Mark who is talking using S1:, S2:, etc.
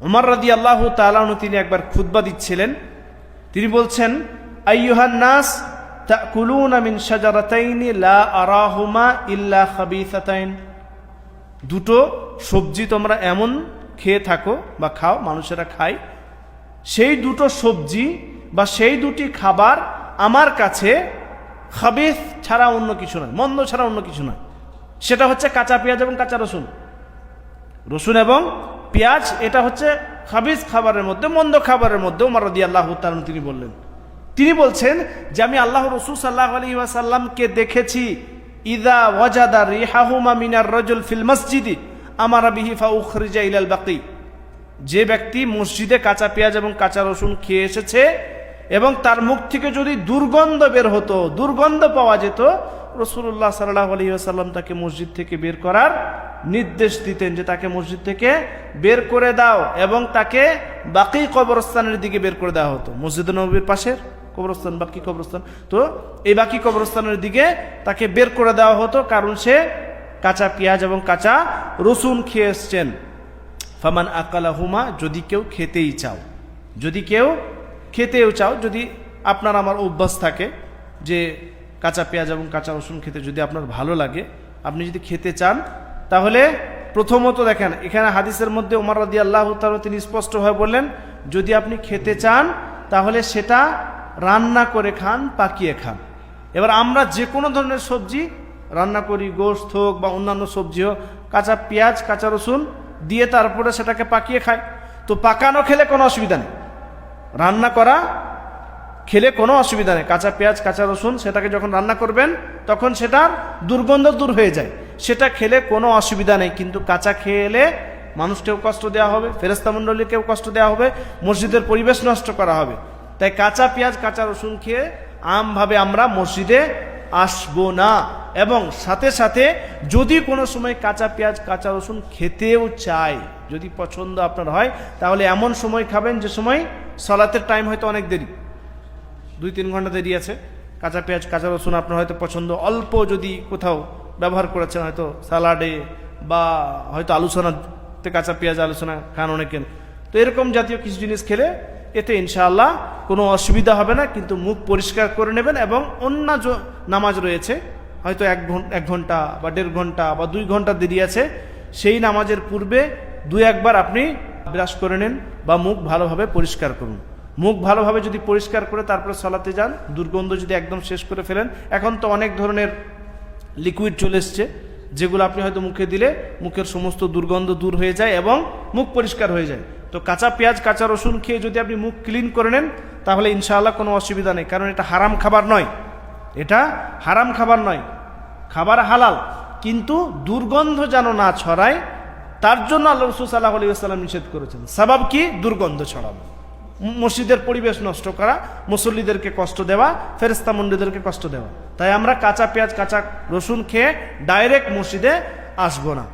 S1: উমর রাদি আল্লাহ তালাহু তিনি একবার খুতবা দিচ্ছিলেন। তিনি বলছেন নাস মিন লা ইল্লা দুটো সবজি তোমরা এমন খেয়ে থাকো বা খাও, মানুষেরা খায়, সেই দুটো সবজি বা সেই দুটি খাবার আমার কাছে খাবিস ছাড়া অন্য কিছু নয়, মন্দ ছাড়া অন্য কিছু নয়। সেটা হচ্ছে কাঁচা পেঁয়াজ এবং কাঁচা রসুন। রসুন এবং পেঁয়াজ, এটা হচ্ছে খাবিজ খাবারের মধ্যে, মন্দ খাবারের মধ্যে উমর রদি আল্লাহ তালন তিনি বললেন। তিনি বলছেন যে আমি আল্লাহ রসুল সাল্লাহ আলী ওয়াসাল্লামকে দেখেছি, ইদা ওয়াজাদা রিহাহুমা মিনার রজুল ফিল মসজিদি, আমার বিহিফা উখরিজা ইলাল বাকি। যে ব্যক্তি মসজিদে কাঁচা পেঁয়াজ এবং কাঁচা রসুন খেয়ে এসেছে এবং তার মুখ থেকে যদি দুর্গন্ধ বের হতো, দুর্গন্ধ পাওয়া যেত রসুল্লাহ সাল্লাহ আলী তাকে মসজিদ থেকে বের করার নির্দেশ দিতেন যে তাকে মসজিদ থেকে বের করে দাও এবং তাকে বাকি কবরস্থানের দিকে বের করে দেওয়া হতো। মসজিদ নবীর পাশের কবরস্থান, বাকি কবরস্থান। তো এই বাকি কবরস্থানের দিকে তাকে বের করে দেওয়া হতো, কারণ সে কাঁচা পেঁয়াজ এবং কাঁচা রসুন খেয়ে এসছেন। ফামান আকালাহুমা, যদি কেউ খেতেই চাও, যদি কেউ খেতেও চাও, যদি আপনার আমার অভ্যাস থাকে যে কাঁচা পেঁয়াজ এবং কাঁচা রসুন খেতে যদি আপনার ভালো লাগে, আপনি যদি খেতে চান তাহলে প্রথমত দেখেন, এখানে হাদিসের মধ্যে উমর রাদি আল্লাহ তিনি স্পষ্টভাবে বললেন, যদি আপনি খেতে চান, তাহলে সেটা রান্না করে খান, পাকিয়ে খান। এবার আমরা যে কোনো ধরনের সবজি, রান্না করি, গোস্ত হোক বা অন্যান্য সবজি হোক, কাঁচা পেঁয়াজ, কাঁচা রসুন দিয়ে তারপরে সেটাকে পাকিয়ে খায় তো পাকানো খেলে কোনো অসুবিধা নেই। রান্না করা খেলে কোনো অসুবিধা নেই। কাঁচা পেঁয়াজ, কাঁচা রসুন, সেটাকে যখন রান্না করবেন, তখন সেটার দুর্গন্ধ দূর হয়ে যায়। সেটা খেলে কোনো অসুবিধা নেই, কিন্তু কাঁচা খেয়ে এলে মানুষকেও কষ্ট দেওয়া হবে ফেরেস্তা মণ্ডলীকেও কষ্ট দেওয়া হবে, মসজিদের পরিবেশ নষ্ট করা হবে। তাই কাঁচা পেঁয়াজ, কাঁচা রসুন খেয়ে আমভাবে আমরা মসজিদে আসব না। এবং সাথে সাথে যদি কোনো সময় কাঁচা পেঁয়াজ, কাঁচা রসুন খেতেও চাই যদি পছন্দ আপনার হয়, তাহলে এমন সময় খাবেন যে সময় সলাতের টাইম হয়তো অনেক দেরি। দুই, তিন ঘণ্টা দেরি আছে। কাঁচা পেঁয়াজ, কাঁচা রসুন আপনার হয়তো পছন্দ। অল্প যদি কোথাও ব্যবহার করেছেন হয়তো সালাডে বা হয়তো আলোচনাতে কাঁচা পেঁয়াজ আলোচনা খান অনেকের। তো এরকম জাতীয় কিছু জিনিস খেলে এতে ইনশাআল্লাহ কোনো অসুবিধা হবে না, কিন্তু মুখ পরিষ্কার করে নেবেন এবং অন্য নামাজ রয়েছে, হয়তো এক এক ঘণ্টা বা দেড় ঘণ্টা বা দুই ঘণ্টা দেরি আছে, সেই নামাজের পূর্বে দুই একবার আপনি ব্রাশ করে নেন বা মুখ ভালোভাবে পরিষ্কার করুন। মুখ ভালোভাবে যদি পরিষ্কার করে তারপরে সলাতে যান, দুর্গন্ধ যদি একদম শেষ করে ফেলেন। এখন তো অনেক ধরনের লিকুইড চলে এসছে, যেগুলো আপনি হয়তো মুখে দিলে মুখের সমস্ত দুর্গন্ধ দূর হয়ে যায় এবং মুখ পরিষ্কার হয়ে যায়। তো কাঁচা পেঁয়াজ, কাঁচা রসুন খেয়ে যদি আপনি মুখ ক্লিন করে নেন, তাহলে ইনশাআল্লাহ কোনো অসুবিধা নেই, কারণ এটা হারাম খাবার নয়। এটা হারাম খাবার নয়। খাবার হালাল, কিন্তু দুর্গন্ধ যেন না ছড়ায়, তার জন্য আল্লাহ রসুল সাল্লাহ আলী আসসালাম নিষেধ করেছেন। সাবাব কি? দুর্গন্ধ ছড়ানো। মসজিদের পরিবেশ নষ্ট করা, মুসল্লিদেরকে কষ্ট দেওয়া ফেরেস্তা মন্ডিদেরকে কষ্ট দেওয়া। তাই আমরা কাঁচা পেঁয়াজ, কাঁচা রসুন খেয়ে ডাইরেক্ট মসজিদে আসব না।